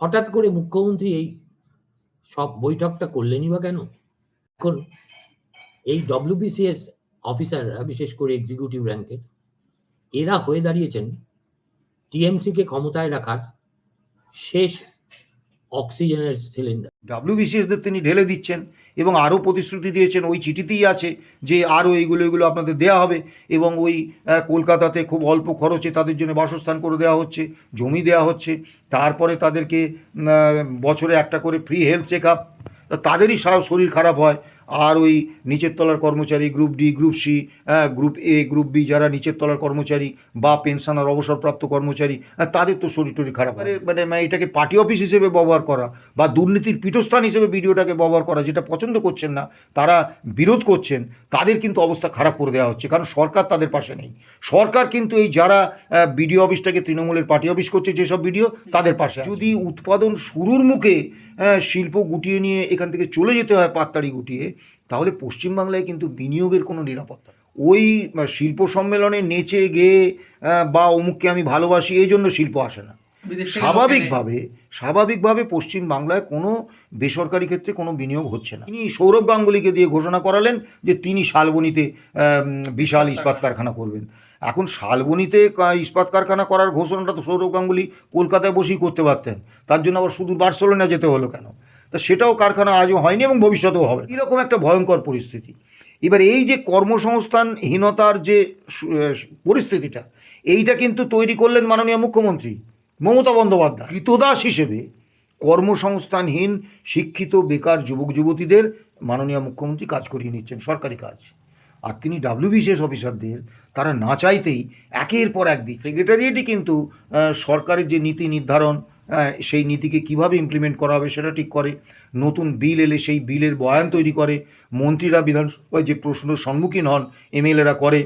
হঠাৎ করে মুখ্যমন্ত্রী এই সব বৈঠকটা করলেনই বা কেন? এখন এই ডব্লিউবিসিএস অফিসাররা বিশেষ করে এক্সিকিউটিভ র্যাঙ্কের এরা হয়ে দাঁড়িয়েছেন টিএমসিকে ক্ষমতায় রাখার শেষ অক্সিজেনের সিলিন্ডার ডাব্লিউবিসিএসদের তিনি ঢেলে দিচ্ছেন। এবং আরও প্রতিশ্রুতি দিয়েছেন, ওই চিঠিতেই আছে যে আরও এইগুলো, এগুলো আপনাদের দেওয়া হবে এবং ওই কলকাতাতে খুব অল্প খরচে তাদের জন্য বাসস্থান করে দেওয়া হচ্ছে, জমি দেওয়া হচ্ছে, তারপরে তাদেরকে বছরে একটা করে ফ্রি হেলথ চেক আপ তাদেরই শরীর খারাপ হয়। আর ওই নিচের তলার কর্মচারী group D group C group A group B যারা নিচের তলার কর্মচারী বা পেনশনার অবসরপ্রাপ্ত কর্মচারী আহ, তাদের তো শরীর টরীর খারাপ হয়। মানে মানে এটাকে পার্টি অফিস হিসেবে ব্যবহার করা বা দুর্নীতির পীঠস্থান হিসেবে ভিডিওটাকে ব্যবহার করা যেটা পছন্দ করছেন না তারা বিরোধ করছেন তাদের কিন্তু অবস্থা খারাপ করে দেওয়া হচ্ছে কারণ সরকার তাদের পাশে নেই সরকার কিন্তু এই যারা বিডিও অফিসটাকে তৃণমূলের পার্টি অফিস করছে যেসব ভিডিও তাদের পাশে যদি উৎপাদন শুরুর মুখে আহ, শিল্প গুটিয়ে নিয়ে এখান থেকে চলে যেতে হয় পাত্তাড়ি গুটিয়ে তাহলে পশ্চিমবাংলায় কিন্তু বিনিয়োগের কোনো নিরাপত্তা ওই শিল্প সম্মেলনে নেচে গেয়ে বা অমুককে আমি ভালোবাসি এই জন্য শিল্প আসে না। স্বাভাবিকভাবে স্বাভাবিকভাবে পশ্চিম বাংলায় কোনো বেসরকারি ক্ষেত্রে কোনো বিনিয়োগ হচ্ছে না। তিনি সৌরভ গাঙ্গুলিকে দিয়ে ঘোষণা করালেন যে তিনি শালবনিতে বিশাল ইস্পাত কারখানা। করবেন। এখন শালবনিতে ইস্পাত কারখানা করার ঘোষণাটা তো সৌরভ গাঙ্গুলি কলকাতায় বসেই করতে পারতেন। তার জন্য আবার শুধু বার্সেলোনা যেতে হলো কেন? তা সেটাও কারখানা আজও হয়নি এবং ভবিষ্যতেও হবে। এরকম একটা ভয়ঙ্কর পরিস্থিতি। এবার এই যে কর্মসংস্থানহীনতার যে পরিস্থিতিটা, এইটা কিন্তু তৈরি করলেন মাননীয় মুখ্যমন্ত্রী মমতা বন্দ্যোপাধ্যায়। কৃতদাস হিসেবে কর্মসংস্থানহীন, শিক্ষিত, বেকার যুবক, যুবতীদের মাননীয় মুখ্যমন্ত্রী কাজ করিয়ে নিচ্ছেন, সরকারি কাজ। আর তিনি ডাব্লিউবিসিএস অফিসারদের, তারা না চাইতেই একের পর এক দিক। সেক্রেটারিয়েটই কিন্তু সরকারের যে নীতি নির্ধারণ সেই নীতিকে কীভাবে ইমপ্লিমেন্ট করা হবে সেটা ঠিক করে। নতুন বিল এলে সেই বিলের বয়ান তৈরি করে। মন্ত্রীরা বিধানসভায় যে প্রশ্নের সম্মুখীন হন এমএলএরা করে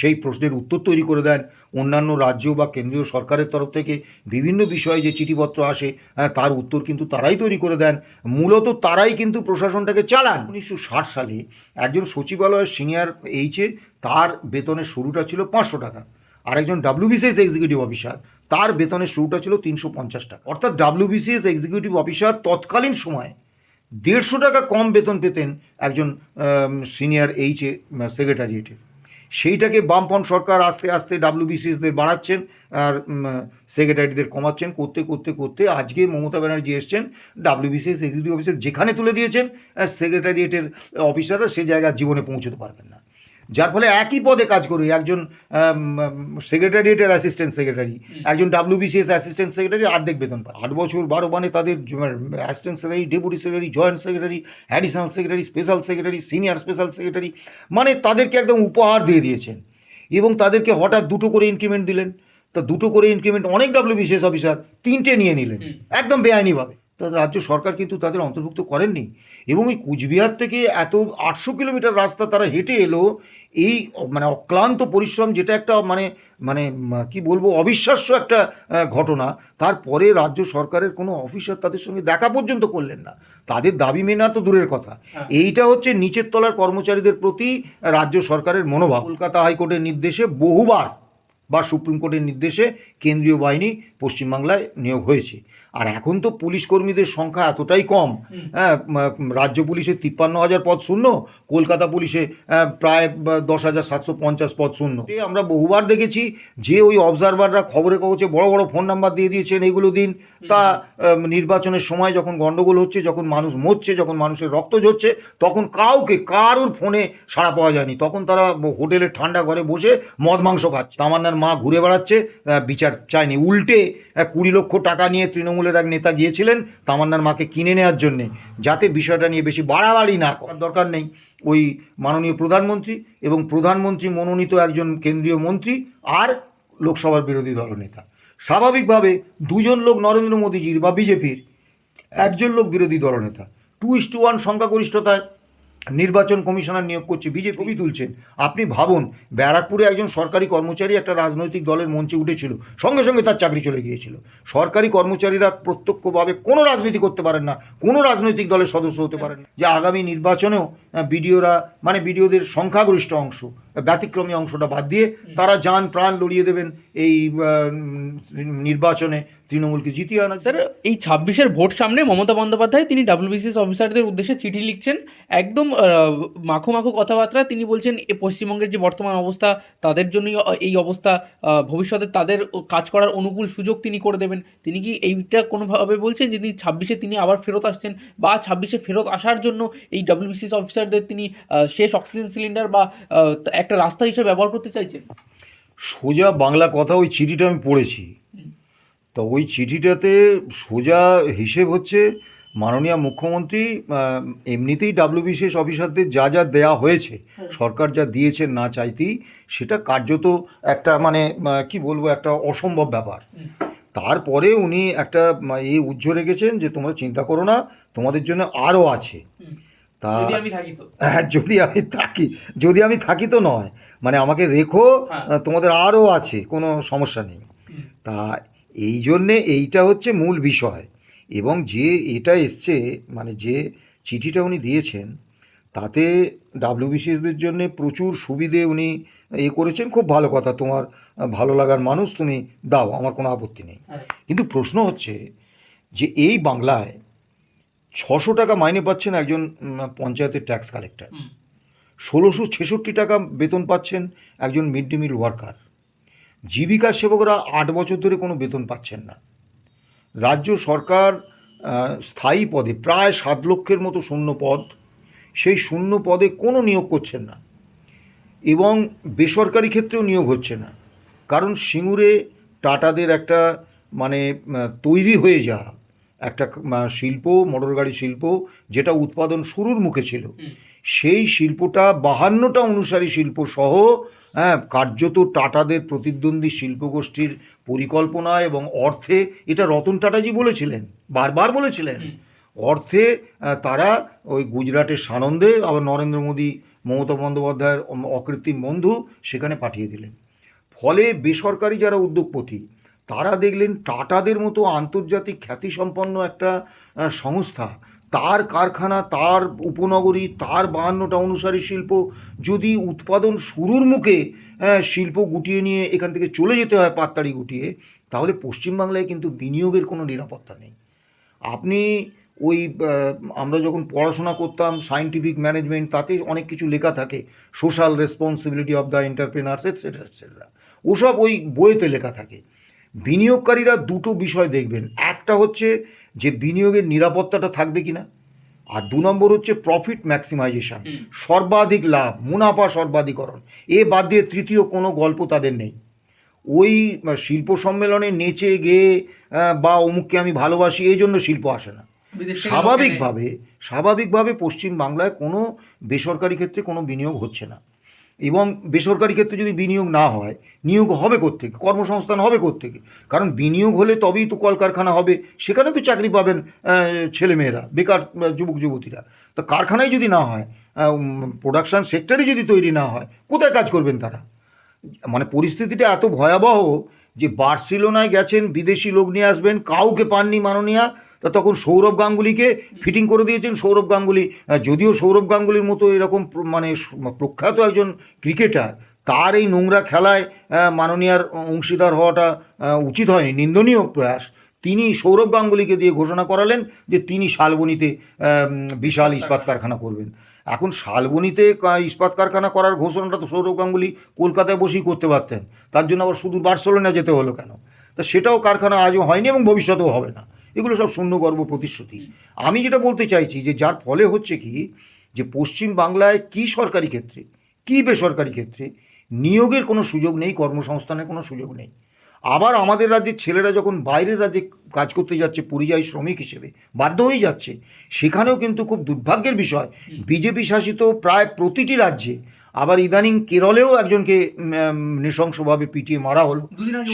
সেই প্রশ্নের উত্তর তৈরি করে দেন। অন্যান্য রাজ্য বা কেন্দ্রীয় সরকারের তরফ থেকে বিভিন্ন বিষয়ে যে চিঠিপত্র আসে হ্যাঁ, তার উত্তর কিন্তু তারাই তৈরি করে দেন। মূলত তারাই কিন্তু প্রশাসনটাকে চালান। উনিশশো ষাট সালে একজন সচিবালয়ের সিনিয়র এইচে তার বেতনের শুরুটা ছিল পাঁচশো টাকা। আর একজন ডাব্লিউবিসিএস এক্সিকিউটিভ অফিসার তার বেতনের শুরুটা ছিল তিনশো পঞ্চাশ টাকা। অর্থাৎ ডাব্লিউবিসিএস এক্সিকিউটিভ অফিসার তৎকালীন সময়ে দেড়শো টাকা কম বেতন পেতেন একজন সিনিয়র এইচে সেক্রেটারিয়েটে সেইটাকে বামপন সরকার আস্তে আস্তে ডাব্লিউবিসিএসদের বাড়াচ্ছেন আর সেক্রেটারিদের কমাচ্ছেন। করতে করতে করতে আজকে মমতা ব্যানার্জি এসছেন ডাব্লিউবিসিএস এক্সিকিউটিভ অফিসার যেখানে তুলে দিয়েছেন সেক্রেটারিয়েটের অফিসাররা সে জায়গায় জীবনে পৌঁছতে পারবেন না। যার ফলে একই পদে কাজ করে। একজন সেক্রেটারিয়েটের অ্যাসিস্ট্যান্ট সেক্রেটারি একজন ডাব্লিউবিসিএস অ্যাসিস্ট্যান্ট সেক্রেটারি অর্ধেক বেতন পায়। আট বছর বারো মানে তাদের assistant secretary deputy secretary joint secretary additional secretary special secretary senior special secretary মানে তাদেরকে একদম উপহার দিয়ে দিয়েছেন। এবং তাদেরকে হঠাৎ দুটো করে ইনক্রিমেন্ট দিলেন। তা দুটো করে ইনক্রিমেন্ট অনেক ডাব্লিউবিসিএস অফিসার তিনটে নিয়ে নিলেন। একদম বেআইনিভাবে। রাজ্য সরকার কিন্তু তাদের অন্তর্ভুক্ত করেননি। এবং এই কুচবিহার থেকে এত আটশো কিলোমিটার রাস্তা তারা হেঁটে এলো এই মানে অক্লান্ত পরিশ্রম যেটা একটা মানে মানে কি বলব অবিশ্বাস্য একটা ঘটনা। তারপরে রাজ্য সরকারের কোনো অফিসার তাদের সঙ্গে দেখা পর্যন্ত করলেন না। তাদের দাবি মেনা তো দূরের কথা। এইটা হচ্ছে নিচের তলার কর্মচারীদের প্রতি রাজ্য সরকারের মনোভাব। কলকাতা হাইকোর্টের নির্দেশে বহুবার বা সুপ্রিম কোর্টের নির্দেশে কেন্দ্রীয় বাহিনী পশ্চিমবাংলায় নিয়োগ হয়েছে। আর এখন তো পুলিশ কর্মীদের সংখ্যা এতটাই কম। হ্যাঁ রাজ্য পুলিশে তিপ্পান্ন হাজার পদ শূন্য কলকাতা পুলিশে প্রায় দশ হাজার সাতশো পঞ্চাশ পদ শূন্য। আমরা বহুবার দেখেছি যে ওই অবজারভাররা খবরে কাগজে বড় বড় ফোন নাম্বার দিয়ে দিয়েছেন এগুলো দিন। তা নির্বাচনের সময় যখন গণ্ডগোল হচ্ছে যখন মানুষ মরছে যখন মানুষের রক্ত ঝরছে তখন কাউকে কারোর ফোনে সাড়া পাওয়া যায়নি। তখন তারা হোটেলের ঠান্ডা ঘরে বসে মদ মাংস খাচ্ছে। তামান্নার মা ঘুরে বেড়াচ্ছে বিচার চায়নি। উল্টে কুড়ি লক্ষ টাকা নিয়ে তৃণমূলের এক নেতা গিয়েছিলেন তামান্নার মাকে কিনে নেওয়ার জন্যে। যাতে বিষয়টা নিয়ে বেশি বাড়াবাড়ি না করার দরকার নেই। ওই মাননীয় প্রধানমন্ত্রী এবং প্রধানমন্ত্রী মনোনীত একজন কেন্দ্রীয় মন্ত্রী আর লোকসভার বিরোধী দলনেতা স্বাভাবিকভাবে দুজন লোক নরেন্দ্র মোদীজির বা বিজেপির, একজন লোক বিরোধী দলনেতা টু ইস টু ওয়ান সংখ্যাগরিষ্ঠতায় নির্বাচন কমিশনার নিয়োগ করছে, বিজেপি তুলছেন। আপনি ভাবুন, ব্যারাকপুরে একজন সরকারি কর্মচারী একটা রাজনৈতিক দলের মঞ্চে উঠেছিল, সঙ্গে সঙ্গে তার চাকরি চলে গিয়েছিল। সরকারি কর্মচারীরা প্রত্যক্ষভাবে কোনো রাজনীতি করতে পারেন না, কোনো রাজনৈতিক দলের সদস্য হতে পারেন যে আগামী নির্বাচনেও বিডিওরা মানে বিডিওদের সংখ্যাগরিষ্ঠ অংশ ব্যতিক্রমী অংশটা বাদ দিয়ে তারা যান প্রাণ লড়িয়ে দেবেন এই নির্বাচনে তৃণমূলকে জিতিয়ে আনা স্যার এই ছাব্বিশের ভোট সামনে মমতা বন্দ্যোপাধ্যায় তিনি ডাব্লিউবিসিএস অফিসারদের উদ্দেশ্যে চিঠি লিখছেন। একদম মাখো মাখো কথাবার্তা তিনি বলছেন পশ্চিমবঙ্গের যে বর্তমান অবস্থা তাদের জন্যই এই অবস্থা ভবিষ্যতে তাদের কাজ করার অনুকূল সুযোগ তিনি করে দেবেন। তিনি কি এইটা কোনোভাবে বলছেন যে তিনি ছাব্বিশে তিনি আবার ফেরত আসছেন? বা ছাব্বিশে ফেরত আসার জন্য এই ডাব্লিউবিসিএস অফিসারদের তিনি শেষ অক্সিজেন সিলিন্ডার বা একটা রাস্তা হিসেবে ব্যবহার করতে চাইছেন? সোজা বাংলা কথা ওই চিঠিটা আমি পড়েছি। তো ওই চিঠিটাতে সোজা হিসেব হচ্ছে মাননীয় মুখ্যমন্ত্রী এমনিতেই ডাব্লিউবিসিএস অফিসারদের যা যা দেয়া হয়েছে সরকার যা দিয়েছে না চাইতেই সেটা কার্যত একটা মানে কি বলব একটা অসম্ভব ব্যাপার। তারপরে উনি একটা এ উজ্জ্ব রেখেছেন যে তোমরা চিন্তা করো না তোমাদের জন্য আরও আছে। তা যদি আমি থাকি হ্যাঁ যদি আমি থাকি যদি আমি থাকি তো নয়। মানে আমাকে রেখো হ্যাঁ। তোমাদের আরও আছে কোনো সমস্যা নেই। তা এই জন্যে এইটা হচ্ছে মূল বিষয়। এবং যে এটা এসছে মানে যে চিঠিটা উনি দিয়েছেন তাতে ডাব্লিউবিসিএসদের জন্য প্রচুর সুবিধে উনি এ করেছেন। খুব ভালো কথা তোমার ভালো লাগার মানুষ তুমি দাও আমার কোনো আপত্তি নেই। হ্যাঁ। কিন্তু প্রশ্ন হচ্ছে যে এই বাংলায় ছশো টাকা মাইনে পাচ্ছেন একজন পঞ্চায়েতের ট্যাক্স কালেক্টর ষোলোশো ছেষট্টি টাকা বেতন পাচ্ছেন একজন মিড ডে মিল ওয়ার্কার জীবিকা সেবকরা আট বছর ধরে কোনো বেতন পাচ্ছেন না। রাজ্য সরকার স্থায়ী পদে প্রায় সাত লক্ষের মতো শূন্য পদ। সেই শূন্য পদে কোনো নিয়োগ করছেন না। এবং বেসরকারি ক্ষেত্রেও নিয়োগ হচ্ছে না। কারণ সিঙ্গুরে টাটাদের একটা মানে তৈরি হয়ে যাওয়া একটা শিল্প মোটরগাড়ি শিল্প যেটা উৎপাদন শুরুর মুখে ছিল। সেই শিল্পটা বাহান্নটা অনুসারী শিল্প সহ হ্যাঁ কার্যত টাটাদের প্রতিদ্বন্দ্বী শিল্পগোষ্ঠীর পরিকল্পনা এবং অর্থে এটা রতন টাটাজি বলেছিলেন বারবার বলেছিলেন। অর্থে তারা ওই গুজরাটের সানন্দে আবার নরেন্দ্র মোদী মমতা বন্দ্যোপাধ্যায়ের অকৃত্রিম বন্ধু সেখানে পাঠিয়ে দিলেন। ফলে বেসরকারি যারা উদ্যোগপতি তারা দেখলেন টাটাদের মতো আন্তর্জাতিক খ্যাতিসম্পন্ন একটা সংস্থা। তার কারখানা, তার উপনগরী, তার বাহান্নটা অনুসারী শিল্প, যদি উৎপাদন শুরুর মুখে শিল্প গুটিয়ে নিয়ে এখান থেকে চলে যেতে হয় পাত্তাড়ি গুটিয়ে, তাহলে পশ্চিমবাংলায় কিন্তু বিনিয়োগের কোনো নিরাপত্তা নেই। আপনি ওই আমরা যখন পড়াশোনা করতাম সায়েন্টিফিক ম্যানেজমেন্ট তাতে অনেক কিছু লেখা থাকে social responsibility of the entrepreneurs etcetera ওসব ওই বইতে লেখা থাকে। বিনিয়োগকারীরা দুটো বিষয় দেখবেন। একটা হচ্ছে যে বিনিয়োগের নিরাপত্তাটা থাকবে কিনা আর দু নম্বর হচ্ছে প্রফিট ম্যাক্সিমাইজেশন সর্বাধিক লাভ মুনাফা সর্বাধিকরণ। এ বাদ দিয়ে তৃতীয় কোনো গল্প তাদের নেই। ওই শিল্প সম্মেলনে নেচে গেয়ে বা অমুককে আমি ভালোবাসি এই জন্য শিল্প আসে না। স্বাভাবিকভাবে স্বাভাবিকভাবে পশ্চিম বাংলায় কোনো বেসরকারি ক্ষেত্রে কোনো বিনিয়োগ হচ্ছে না। এবং বেসরকারি ক্ষেত্রে যদি বিনিয়োগ না হয়, নিয়োগ হবে কোত্থেকে? কর্মসংস্থান হবে কোত্থেকে? কারণ বিনিয়োগ হলে তবেই তো কলকারখানা হবে, সেখানে তো চাকরি পাবেন ছেলেমেয়েরা, বেকার যুবক, যুবতীরা। তো কারখানায় যদি না হয় প্রোডাকশান সেক্টরে যদি তৈরি না হয়, কোথায় কাজ করবেন তারা? মানে পরিস্থিতিটা এত ভয়াবহ যে বার্সিলোনায় গেছেন, বিদেশি লোক নিয়ে আসবেন, কাউকে পাননি মাননীয়া, তা তখন সৌরভ গাঙ্গুলিকে ফিটিং করে দিয়েছেন। সৌরভ গাঙ্গুলি যদিও সৌরভ গাঙ্গুলির মতো এরকম মানে প্রখ্যাত একজন ক্রিকেটার, তার এই নোংরা খেলায় মাননীয়ার অংশীদার হওয়াটা উচিত হয়নি, নিন্দনীয় প্রয়াস। তিনি সৌরভ গাঙ্গুলিকে দিয়ে ঘোষণা করালেন যে তিনি শালবনিতে বিশাল ইস্পাত কারখানা করবেন। এখন শালবনিতে ইস্পাত কারখানা করার ঘোষণাটা তো সৌরভ গাঙ্গুলি কলকাতায় বসেই করতে পারতেন। তার জন্য আবার শুধু বার্সেলোনা যেতে হলো কেন? তা সেটাও কারখানা আজও হয়নি এবং ভবিষ্যতেও হবে না। এগুলো সব শূন্য গর্ব প্রতিশ্রুতি। আমি যেটা বলতে চাইছি যে যার ফলে হচ্ছে কি, যে পশ্চিম বাংলায় কি সরকারি ক্ষেত্রে, কি বেসরকারি ক্ষেত্রে নিয়োগের কোনো সুযোগ নেই, কর্মসংস্থানের কোনো সুযোগ নেই। আবার আমাদের রাজ্যের ছেলেরা যখন বাইরের রাজ্যে কাজ করতে যাচ্ছে পরিযায়ী শ্রমিক হিসেবে বাধ্য হয়ে যাচ্ছে সেখানেও কিন্তু খুব দুর্ভাগ্যের বিষয়। বিজেপি শাসিত প্রায় প্রতিটি রাজ্যে আবার ইদানিং কেরলেও একজনকে নৃশংসভাবে পিটিয়ে মারা হলো।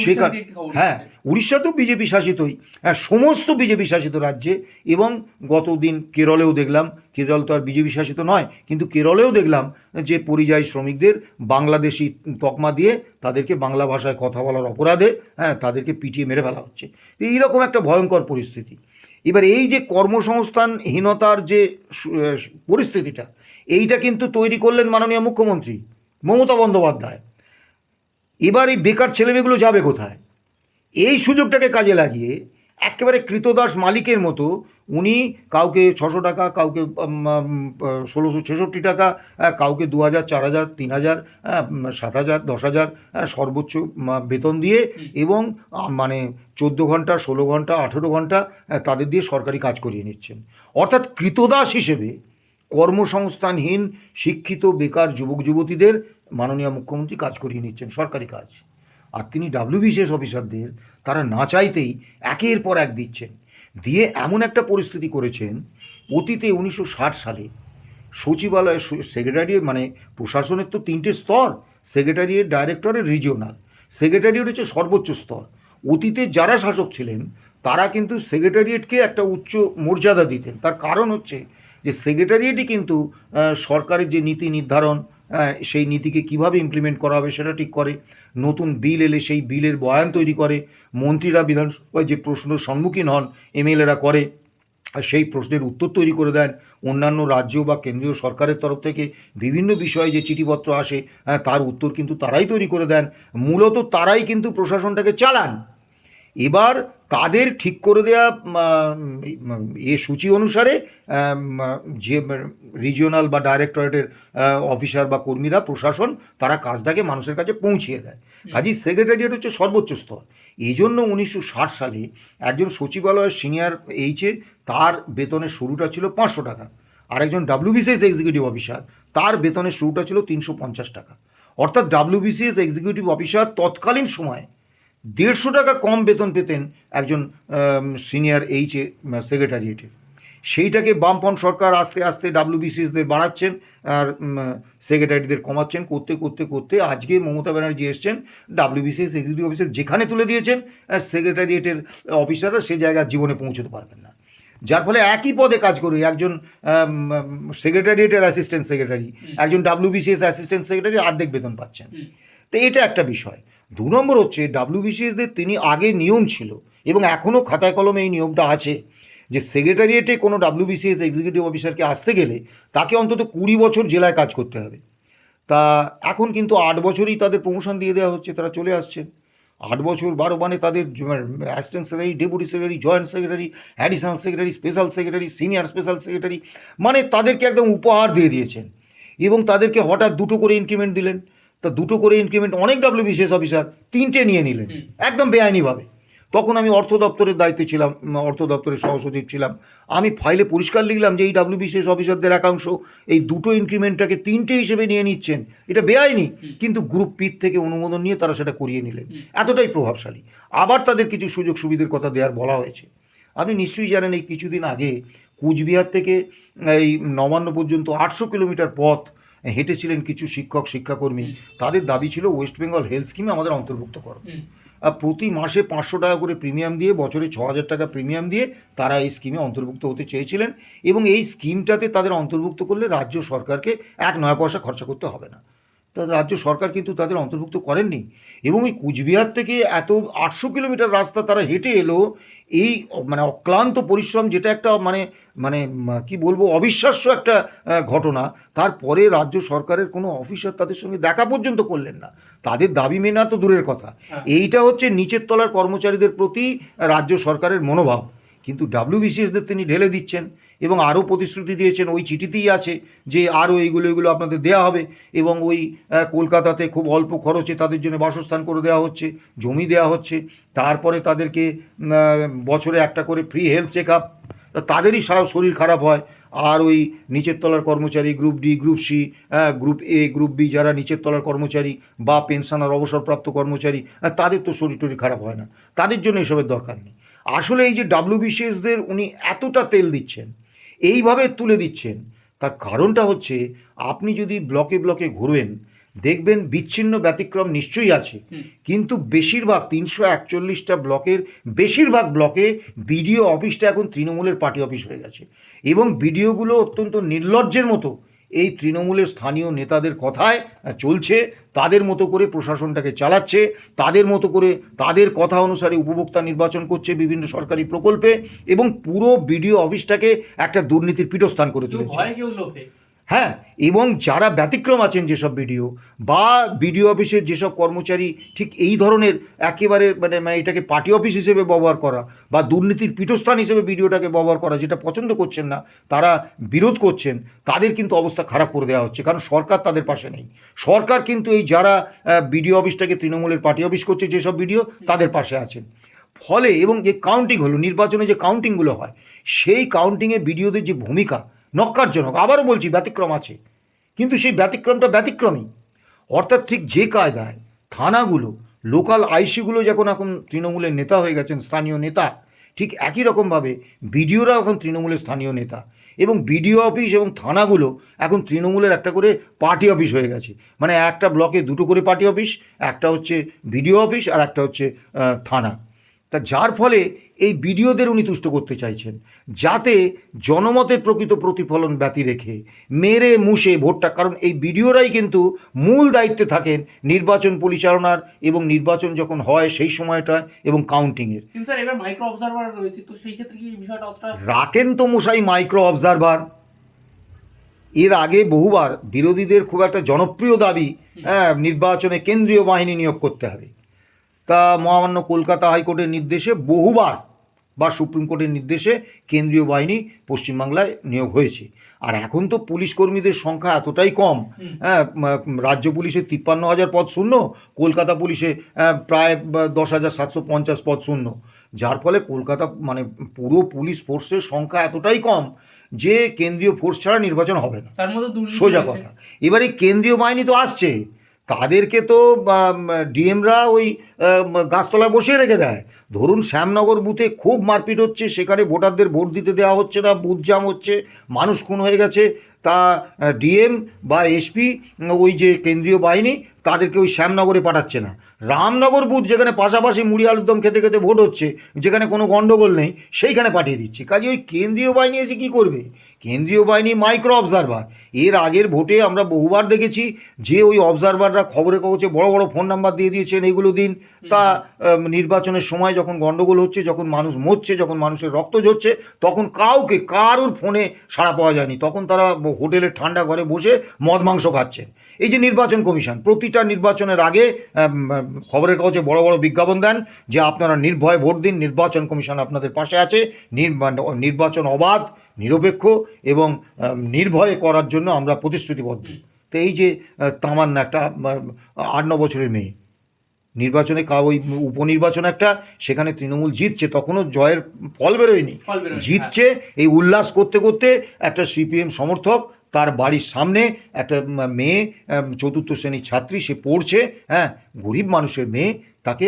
সেখান হ্যাঁ এসেছে। উড়িষ্যাতেও বিজেপি শাসিতই হ্যাঁ সমস্ত বিজেপি শাসিত রাজ্যে। এবং গতদিন কেরলেও দেখলাম কেরল তো আর বিজেপি শাসিত নয় কিন্তু কেরলেও দেখলাম যে পরিযায়ী শ্রমিকদের বাংলাদেশি তকমা দিয়ে তাদেরকে বাংলা ভাষায় কথা বলার অপরাধে হ্যাঁ তাদেরকে পিটিয়ে মেরে ফেলা হচ্ছে। তো এইরকম একটা ভয়ঙ্কর পরিস্থিতি। এবার এই যে কর্মসংস্থানহীনতার যে পরিস্থিতিটা, এইটা কিন্তু তৈরি করলেন মাননীয় মুখ্যমন্ত্রী মমতা বন্দ্যোপাধ্যায়। এবার এই বেকার ছেলেমেয়েগুলো যাবে কোথায়? এই সুযোগটাকে কাজে লাগিয়ে একেবারে কৃতদাস মালিকের মতো উনি কাউকে ছশো টাকা, কাউকে ষোলোশো ছেষট্টি টাকা কাউকে দু হাজার, চার হাজার, তিন হাজার সাত হাজার, দশ হাজার সর্বোচ্চ বেতন দিয়ে এবং মানে চোদ্দ ঘণ্টা, ষোলো ঘণ্টা, আঠেরো ঘণ্টা তাদের দিয়ে সরকারি কাজ করিয়ে নিচ্ছেন। অর্থাৎ কৃতদাস হিসেবে কর্মসংস্থানহীন, শিক্ষিত, বেকার যুবক যুবতীদের মাননীয় মুখ্যমন্ত্রী কাজ করিয়ে নিচ্ছেন, সরকারি কাজ। আর তিনি ডাব্লিউবিসিএস অফিসারদের তারা না চাইতেই একের পর এক দিচ্ছেন। দিয়ে এমন একটা পরিস্থিতি করেছেন, অতীতে উনিশশো ষাট সালে সচিবালয় সেক্রেটারিয়েট মানে প্রশাসনের তো তিনটে স্তর সেক্রেটারিয়েট ডাইরেক্টরের রিজিওনাল সেক্রেটারিয়েট হচ্ছে সর্বোচ্চ স্তর। অতীতে যারা শাসক ছিলেন, তারা কিন্তু সেক্রেটারিয়েটকে একটা উচ্চ মর্যাদা দিতেন। তার কারণ হচ্ছে যে সেক্রেটারিয়েটই কিন্তু সরকারের যে নীতি নির্ধারণ সেই নীতিকে কীভাবে ইমপ্লিমেন্ট করা হবে সেটা ঠিক করে। নতুন বিল এলে সেই বিলের বয়ান তৈরি করে। মন্ত্রীরা বিধানসভায় যে প্রশ্নের সম্মুখীন হন এমএলএরা করে সেই প্রশ্নের উত্তর তৈরি করে দেন। অন্যান্য রাজ্য বা কেন্দ্রীয় সরকারের তরফ থেকে বিভিন্ন বিষয়ে যে চিঠিপত্র আসে হ্যাঁ, তার উত্তর কিন্তু তারাই তৈরি করে দেন। মূলত তারাই কিন্তু প্রশাসনটাকে চালান। এবার তাদের ঠিক করে দেওয়া এ সূচি অনুসারে যে রিজিওনাল বা ডাইরেক্টরেটের অফিসার বা কর্মীরা প্রশাসন তারা কাজটাকে মানুষের কাছে পৌঁছিয়ে দেয়। কাজেই সেক্রেটারিয়েট হচ্ছে সর্বোচ্চ স্তর। এই জন্য উনিশশো ষাট সালে একজন সচিবালয়ের সিনিয়র এইচে তার বেতনের শুরুটা ছিল পাঁচশো টাকা। আর একজন ডাব্লিউবিসিএস এক্সিকিউটিভ অফিসার তার বেতনের শুরুটা ছিল তিনশো পঞ্চাশ টাকা। অর্থাৎ ডাব্লিউবিসিএস এক্সিকিউটিভ অফিসার তৎকালীন সময়ে দেড়শো টাকা কম বেতন পেতেন একজন সিনিয়র এইচে সেক্রেটারিয়েটের সেইটাকে বামপন সরকার আস্তে আস্তে ডাব্লিউবিসিএসদের বাড়াচ্ছেন আর সেক্রেটারিদের কমাচ্ছেন। করতে করতে করতে আজকে মমতা ব্যানার্জি এসছেন ডাব্লিউবিসিএস এক্সিকিউটিভ অফিসার যেখানে তুলে দিয়েছেন সেক্রেটারিয়েটের অফিসাররা সে জায়গায় জীবনে পৌঁছতে পারবেন না। যার ফলে একই পদে কাজ করবে একজন সেক্রেটারিয়েটের অ্যাসিস্ট্যান্ট সেক্রেটারি একজন ডাব্লিউবিসিএস অ্যাসিস্ট্যান্ট সেক্রেটারি অর্ধেক বেতন পাচ্ছেন। তো এটা একটা বিষয়। দু নম্বর হচ্ছে ডাব্লিউবিসিএসদের তিনি আগে নিয়ম ছিল এবং এখনও খাতায় কলমে এই নিয়মটা আছে যে সেক্রেটারিয়েটে কোনো ডাব্লিউবিসিএস এক্সিকিউটিভ অফিসারকে আসতে গেলে তাকে অন্তত কুড়ি বছর জেলায় কাজ করতে হবে। তা এখন কিন্তু আট বছরই তাদের প্রমোশন দিয়ে দেওয়া হচ্ছে, তারা চলে আসছেন আট বছর বারো মানে তাদের assistant secretary deputy secretary joint secretary additional secretary special secretary senior special secretary মানে তাদেরকে একদম উপহার দিয়ে দিয়েছেন। এবং তাদেরকে হঠাৎ দুটো করে ইনক্রিমেন্ট দিলেন। তা দুটো করে ইনক্রিমেন্ট অনেক ডাব্লিউবিসিএস অফিসার তিনটে নিয়ে নিলেন। একদম বেআইনিভাবে। তখন আমি অর্থ দপ্তরের দায়িত্বে ছিলাম অর্থ দপ্তরের সহসচিব ছিলাম। আমি ফাইলে পরিষ্কার লিখলাম যে এই ডাব্লিউবিসিএস অফিসারদের একাংশ এই দুটো ইনক্রিমেন্টটাকে তিনটে হিসেবে নিয়ে নিচ্ছেন। এটা বেআইনি। কিন্তু গ্রুপ পির থেকে অনুমোদন নিয়ে তারা সেটা করিয়ে নিলেন। এতটাই প্রভাবশালী। আবার তাদের কিছু সুযোগ সুবিধার কথা দেওয়ার বলা হয়েছে। আপনি নিশ্চয়ই জানেন এই কিছুদিন আগে কুচবিহার থেকে এই নবান্ন পর্যন্ত আটশো কিলোমিটার পথ হেঁটেছিলেন কিছু শিক্ষক শিক্ষাকর্মী। তাদের দাবি ছিল ওয়েস্ট বেঙ্গল হেলথ স্কিমে আমাদের অন্তর্ভুক্ত করো। আর প্রতি মাসে পাঁচশো টাকা করে প্রিমিয়াম দিয়ে বছরে ছ হাজার টাকা প্রিমিয়াম দিয়ে তারা এই স্কিমে অন্তর্ভুক্ত হতে চেয়েছিলেন। এবং এই স্কিমটাতে তাদের অন্তর্ভুক্ত করলে রাজ্য সরকারকে এক নয়া পয়সা খরচা করতে হবে না। রাজ্য সরকার কিন্তু তাদের অন্তর্ভুক্ত করেননি। এবং এই কুচবিহার থেকে এত আটশো কিলোমিটার রাস্তা তারা হেঁটে এলো এই মানে অক্লান্ত পরিশ্রম যেটা একটা মানে মানে কি বলব অবিশ্বাস্য একটা ঘটনা। তারপরে রাজ্য সরকারের কোনো অফিসার তাদের সঙ্গে দেখা পর্যন্ত করলেন না। তাদের দাবি মেনা তো দূরের কথা। এইটা হচ্ছে নিচের তলার কর্মচারীদের প্রতি রাজ্য সরকারের মনোভাব। কিন্তু ডাব্লিউবিসিএসদের তিনি ঢেলে দিচ্ছেন। এবং আরও প্রতিশ্রুতি দিয়েছেন, ওই চিঠিতেই আছে যে আরও এইগুলো, এগুলো আপনাদের দেওয়া হবে এবং ওই কলকাতাতে খুব অল্প খরচে তাদের জন্য বাসস্থান করে দেওয়া হচ্ছে, জমি দেওয়া হচ্ছে, তারপরে তাদেরকে বছরে একটা করে ফ্রি হেলথ চেক আপ তাদেরই সারা শরীর খারাপ হয়। আর ওই নিচের তলার কর্মচারী group D group C group A group B যারা নিচের তলার কর্মচারী বা পেনশনার অবসরপ্রাপ্ত কর্মচারী তাদের তো শরীর টরীর খারাপ হয় না। তাদের জন্য এসবের দরকার নেই। আসলে এই যে ডাব্লিউবিসিএসদের উনি এতটা তেল দিচ্ছেন এইভাবে তুলে দিচ্ছেন। তার কারণটা হচ্ছে আপনি যদি ব্লকে ব্লকে ঘুরবেন দেখবেন বিচ্ছিন্ন ব্যতিক্রম নিশ্চয়ই আছে। কিন্তু বেশিরভাগ তিনশো একচল্লিশটা ব্লকের বেশিরভাগ ব্লকে বিডিও অফিসটা এখন তৃণমূলের পার্টি অফিস হয়ে গেছে। এবং বিডিওগুলো অত্যন্ত নির্লজ্জের মতো এই তৃণমূলের স্থানীয় নেতাদের কথায় চলছে তাদের মতো করে প্রশাসনটাকে চালাচ্ছে তাদের মতো করে তাদের কথা অনুসারে উপভোক্তা নির্বাচন করছে বিভিন্ন সরকারি প্রকল্পে এবং পুরো বিডিও অফিসটাকে একটা দুর্নীতির পীঠস্থান করে তুলেছে। হ্যাঁ এবং যারা ব্যতিক্রম আছেন যেসব ভিডিও বা বিডিও অফিসের যেসব কর্মচারী ঠিক এই ধরনের একেবারে মানে মানে এটাকে পার্টি অফিস হিসেবে ব্যবহার করা বা দুর্নীতির পীঠস্থান হিসেবে ভিডিওটাকে ব্যবহার করা যেটা পছন্দ করছেন না, তারা বিরোধ করছেন, তাদের কিন্তু অবস্থা খারাপ করে দেওয়া হচ্ছে। কারণ সরকার তাদের পাশে নেই। সরকার কিন্তু এই যারা বিডিও অফিসটাকে তৃণমূলের পার্টি অফিস করছে যেসব ভিডিও, তাদের পাশে আছেন। ফলে, এবং যে কাউন্টিং হলো, নির্বাচনে যে কাউন্টিংগুলো হয়, সেই কাউন্টিংয়ে বিডিওদের যে ভূমিকা নক্কারজনক আবারও বলছি ব্যতিক্রম আছে। কিন্তু সেই ব্যতিক্রমটা ব্যতিক্রমী। অর্থাৎ ঠিক যে কায়দায় থানাগুলো, লোকাল আইসিগুলো যখন এখন তৃণমূলের নেতা হয়ে গেছেন, স্থানীয় নেতা, ঠিক একই রকমভাবে বিডিওরা এখন তৃণমূলের স্থানীয় নেতা এবং বিডিও অফিস এবং থানাগুলো এখন তৃণমূলের একটা করে পার্টি অফিস হয়ে গেছে। মানে একটা ব্লকে দুটো করে পার্টি অফিস, একটা হচ্ছে বিডিও অফিস আর একটা হচ্ছে থানা। তা যার ফলে এই বিডিওদের উনি তুষ্ট করতে চাইছেন। যাতে জনমতের প্রকৃত প্রতিফলন ব্যতি রেখে মেরে মুষে ভোটটা। কারণ এই বিডিওরাই কিন্তু মূল দায়িত্বে থাকেন নির্বাচন পরিচালনার এবং নির্বাচন যখন হয় সেই সময়টা এবং কাউন্টিংয়ের রাখেন তো মশাই মাইক্রো অবজারভার এর আগে বহুবার বিরোধীদের খুব একটা জনপ্রিয় দাবি হ্যাঁ নির্বাচনে কেন্দ্রীয় বাহিনী নিয়োগ করতে হবে। তা মহামান্য কলকাতা হাইকোর্টের নির্দেশে বহুবার বা সুপ্রিম কোর্টের নির্দেশে কেন্দ্রীয় বাহিনী পশ্চিমবাংলায় নিয়োগ হয়েছে। আর এখন তো পুলিশ কর্মীদের সংখ্যা এতটাই কম হ্যাঁ রাজ্য পুলিশে তিপ্পান্ন হাজার পদ শূন্য কলকাতা পুলিশে প্রায় দশ হাজার সাতশো পঞ্চাশ পদ শূন্য। যার ফলে কলকাতা মানে পুরো পুলিশ ফোর্সের সংখ্যা এতটাই কম যে কেন্দ্রীয় ফোর্স ছাড়া নির্বাচন হবে না। তার মধ্যে সোজা কথা। এবার কেন্দ্রীয় বাহিনী তো আসছে তাদেরকে তো ডিএমরা ওই গাছতলায় বসিয়ে রেখে দেয়। ধরুন শ্যামনগর বুথে খুব মারপিট হচ্ছে, সেখানে ভোটারদের ভোট দিতে দেওয়া হচ্ছে না বুথ জাম হচ্ছে, মানুষ খুন হয়ে গেছে তা ডিএম বা এসপি ওই যে কেন্দ্রীয় বাহিনী, তাদেরকে ওই শ্যামনগরে পাঠাচ্ছে না। রামনগর বুথ, যেখানে পাশাপাশি মুড়ি আলুর দম খেতে খেতে ভোট হচ্ছে, যেখানে কোনো গণ্ডগোল নেই, সেইখানে পাঠিয়ে দিচ্ছে। কাজে ওই কেন্দ্রীয় বাহিনী এসে কী করবে? কেন্দ্রীয় বাহিনী মাইক্রো অবজারভার। এর আগের ভোটে আমরা বহুবার দেখেছি যে ওই অবজারভাররা খবরের কাগজে বড় বড় ফোন নাম্বার দিয়ে দিয়েছেন, এগুলো দিন। তা নির্বাচনের সময় যখন গণ্ডগোল হচ্ছে, যখন মানুষ মরছে, যখন মানুষের রক্ত ঝরছে, তখন কাউকে, কারোর ফোনে সাড়া পাওয়া যায়নি। তখন তারা হোটেলের ঠান্ডা ঘরে বসে মদ মাংস খাচ্ছেন। এই যে নির্বাচন কমিশন, প্রতিটা নির্বাচনের আগে খবরের কাগজে বড় বড় বিজ্ঞাপন দেন যে আপনারা নির্ভয়ে ভোট দিন, নির্বাচন কমিশন আপনাদের পাশে আছে নির- নির্বাচন অবাধ, নিরপেক্ষ এবং নির্ভয়ে করার জন্য আমরা প্রতিশ্রুতিবদ্ধ। তো এই যে তামান্না একটা আট ন বছরের মেয়ে। নির্বাচনে কা ওই উপনির্বাচন একটা সেখানে তৃণমূল জিতছে তখনও জয়ের ফল বেরোয়নি। জিতছে এই উল্লাস করতে করতে একটা সিপিএম সমর্থক তার বাড়ির সামনে একটা মেয়ে চতুর্থ শ্রেণির ছাত্রী সে পড়ছে হ্যাঁ গরিব মানুষের মেয়ে তাকে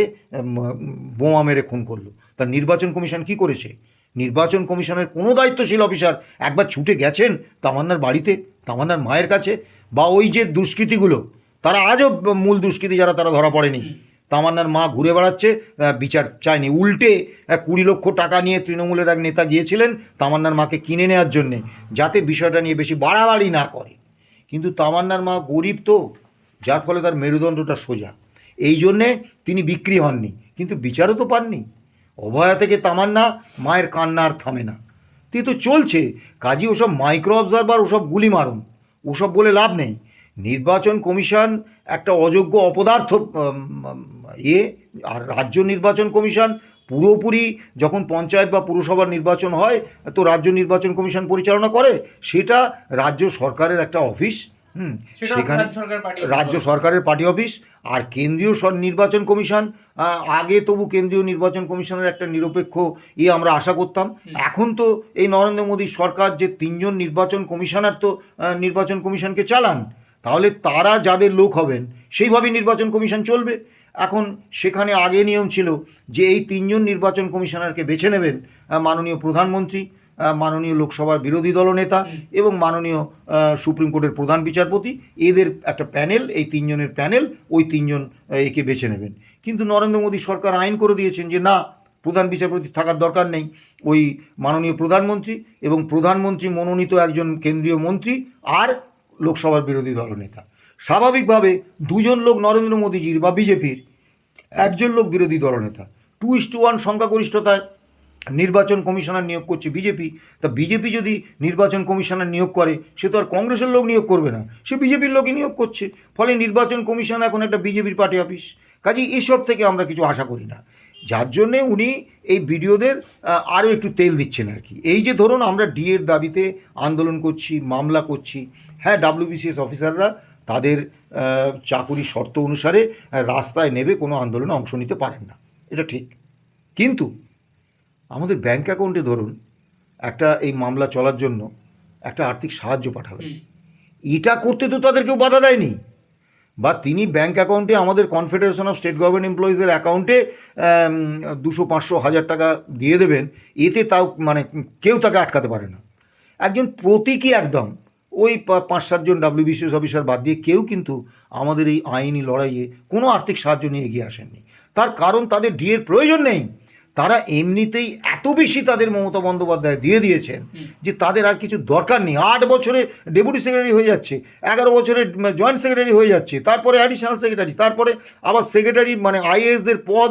বোমা মেরে খুন করল। তার নির্বাচন কমিশন কি করেছে? নির্বাচন কমিশনের কোনো দায়িত্বশীল অফিসার একবার ছুটে গেছেন তামান্নার বাড়িতে তামান্নার মায়ের কাছে বা ওই যে দুষ্কৃতিগুলো তারা আজও মূল দুষ্কৃতি যারা তারা ধরা পড়েনি। তামান্নার মা ঘুরে বেড়াচ্ছে বিচার চায়নি। উল্টে কুড়ি লক্ষ টাকা নিয়ে তৃণমূলের এক নেতা গিয়েছিলেন তামান্নার মাকে কিনে নেওয়ার জন্যে, যাতে বিষয়টা নিয়ে বেশি বাড়াবাড়ি না করে। কিন্তু তামান্নার মা গরিব তো, যার ফলে তার মেরুদণ্ডটা সোজা। এই জন্যে তিনি বিক্রি হননি, কিন্তু বিচারও তো পাননি। অভয়া থেকে তামান্না মায়ের কান্না আর থামে না। তো এ তো চলছে, কাজী ওসব মাইক্রো অবজারভার ওসব গুলি মারুন। ওসব বলে লাভ নেই। নির্বাচন কমিশন একটা অযোগ্য অপদার্থ এ আর রাজ্য নির্বাচন কমিশন পুরোপুরি যখন পঞ্চায়েত বা পুরসভার নির্বাচন হয় তো রাজ্য নির্বাচন কমিশন পরিচালনা করে। সেটা রাজ্য সরকারের একটা অফিস হুম সেখানে রাজ্য সরকারের পার্টি অফিস। আর কেন্দ্রীয় নির্বাচন কমিশন আগে তবু কেন্দ্রীয় নির্বাচন কমিশনের একটা নিরপেক্ষ ইয়ে আমরা আশা করতাম। এখন তো এই নরেন্দ্র মোদী সরকার যে তিনজন নির্বাচন কমিশনার তো নির্বাচন কমিশনকে চালান তাহলে তারা যাদের লোক হবেন সেইভাবেই নির্বাচন কমিশন চলবে। এখন সেখানে আগে নিয়ম ছিল যে এই তিনজন নির্বাচন কমিশনারকে বেছে নেবেন মাননীয় প্রধানমন্ত্রী মাননীয় লোকসভার বিরোধী দলনেতা এবং মাননীয় সুপ্রিম কোর্টের প্রধান বিচারপতি। এদের একটা প্যানেল এই তিনজনের প্যানেল ওই তিনজন একে বেছে নেবেন। কিন্তু নরেন্দ্র মোদী সরকার আইন করে দিয়েছেন যে না প্রধান বিচারপতি থাকার দরকার নেই। ওই মাননীয় প্রধানমন্ত্রী এবং প্রধানমন্ত্রী মনোনীত একজন কেন্দ্রীয় মন্ত্রী আর লোকসভার বিরোধী দলনেতা। স্বাভাবিকভাবে দুজন লোক নরেন্দ্র মোদীজির বা বিজেপির একজন লোক বিরোধী দলনেতা টু ইস টু ওয়ান সংখ্যাগরিষ্ঠতায় নির্বাচন কমিশনার নিয়োগ করছে বিজেপি। তা বিজেপি যদি নির্বাচন কমিশনার নিয়োগ করে, সে তো আর কংগ্রেসের লোক নিয়োগ করবে না। সে বিজেপির লোকই নিয়োগ করছে। ফলে নির্বাচন কমিশন এখন একটা বিজেপির পার্টি অফিস। কাজেই এসব থেকে আমরা কিছু আশা করি না। যার জন্যে উনি এই ভিডিওদের আরও একটু তেল দিচ্ছেন আর কি। এই যে ধরুন আমরা ডিএর দাবিতে আন্দোলন করছি, মামলা করছি। হ্যাঁ ডাব্লিউবিসিএস অফিসাররা তাদের চাকুরি শর্ত অনুসারে রাস্তায় নেবে কোনো আন্দোলনে অংশ নিতে পারেন না। এটা ঠিক। কিন্তু আমাদের ব্যাংক অ্যাকাউন্টে ধরুন একটা এই মামলা চলার জন্য একটা আর্থিক সাহায্য পাঠাবে এটা করতে তো তাদের কেউ বাধা দেয়নি। বা তিনি ব্যাংক অ্যাকাউন্টে আমাদের কনফেডারেশন অফ স্টেট গভর্নমেন্ট এমপ্লয়িজের অ্যাকাউন্টে দুশো পাঁচশো হাজার টাকা দিয়ে দেবেন এতে তাও মানে কেউ তাকে আটকাতে পারে না। একজন প্রতীকী একদম ওই পাঁচ সাতজন ডাব্লিউবিসিএস অফিসার বাদ দিয়ে কেউ কিন্তু আমাদের এই আইনি লড়াইয়ে কোনো আর্থিক সাহায্য নিয়ে এগিয়ে আসেননি। তার কারণ তাদের ডিএর প্রয়োজন নেই। তারা এমনিতেই এত বেশি তাদের মমতা বন্দ্যোপাধ্যায় দিয়ে দিয়েছেন যে তাদের আর কিছু দরকার নেই। আট বছরে ডেপুটি সেক্রেটারি হয়ে যাচ্ছে এগারো বছরে জয়েন্ট সেক্রেটারি হয়ে যাচ্ছে তারপরে অ্যাডিশনাল সেক্রেটারি তারপরে আবার সেক্রেটারি মানে আইএএসদের পদ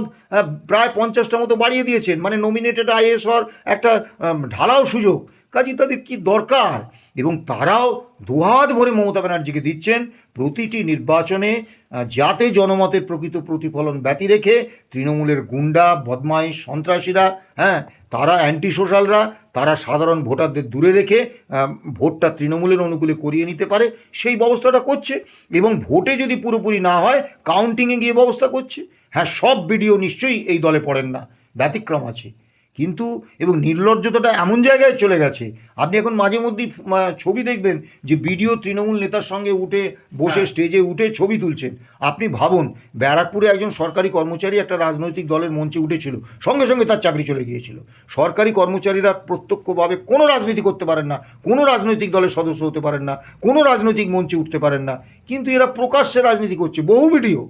প্রায় পঞ্চাশটা মতো বাড়িয়ে দিয়েছেন। মানে নমিনেটেড আইএএস হওয়ার একটা ঢালাও সুযোগ। কাজে তাদের কি দরকার? এবং তারাও দুহাত ভরে মমতা ব্যানার্জিকে দিচ্ছেন প্রতিটি নির্বাচনে যাতে জনমতের প্রকৃত প্রতিফলন ব্যতি রেখে তৃণমূলের গুন্ডা, বদমাইশ, সন্ত্রাসীরা হ্যাঁ তারা অ্যান্টি সোশ্যালরা তারা সাধারণ ভোটারদের দূরে রেখে ভোটটা তৃণমূলের অনুকূলে করিয়ে নিতে পারে, সেই ব্যবস্থাটা করছে। এবং ভোটে যদি পুরোপুরি না হয় কাউন্টিংয়ে গিয়ে ব্যবস্থা করছে। হ্যাঁ সব ভিডিও নিশ্চয়ই এই দলে পড়েন না। ব্যতিক্রম আছে। কিন্তু এবং নির্লজ্জতাটা এমন জায়গায় চলে গেছে। আপনি এখন মাঝে মধ্যেই ছবি দেখবেন যে ভিডিও তৃণমূল নেতার সঙ্গে উঠে বসে স্টেজে উঠে ছবি তুলছেন। আপনি ভাবুন ব্যারাকপুরে একজন সরকারি কর্মচারী একটা রাজনৈতিক দলের মঞ্চে উঠেছিল সঙ্গে সঙ্গে তার চাকরি চলে গিয়েছিল। সরকারি কর্মচারীরা প্রত্যক্ষভাবে কোনো রাজনীতি করতে পারেন না কোনো রাজনৈতিক দলের সদস্য হতে পারেন না কোনো রাজনৈতিক মঞ্চে উঠতে পারেন না। কিন্তু এরা প্রকাশ্যে রাজনীতি করছে বহু ভিডিও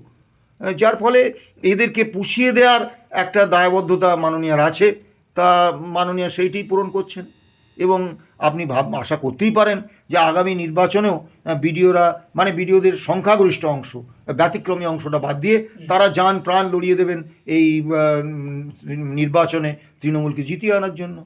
যার ফলে এদেরকে পুষিয়ে দেওয়ার একটা দায়বদ্ধতা মাননীয়ার আছে। তা মাননীয় সেইটি পূরণ করছেন। এবং আপনি ভাব, আশা করতেই পারেন যে আগামী নির্বাচনেও বিডিওরা মানে বিডিওদের সংখ্যাগরিষ্ঠ অংশ, ব্যতিক্রমী অংশটা বাদ দিয়ে তারা যান প্রাণ লড়িয়ে দেবেন এই নির্বাচনে তৃণমূলকে জিতিয়ে আনার জন্য।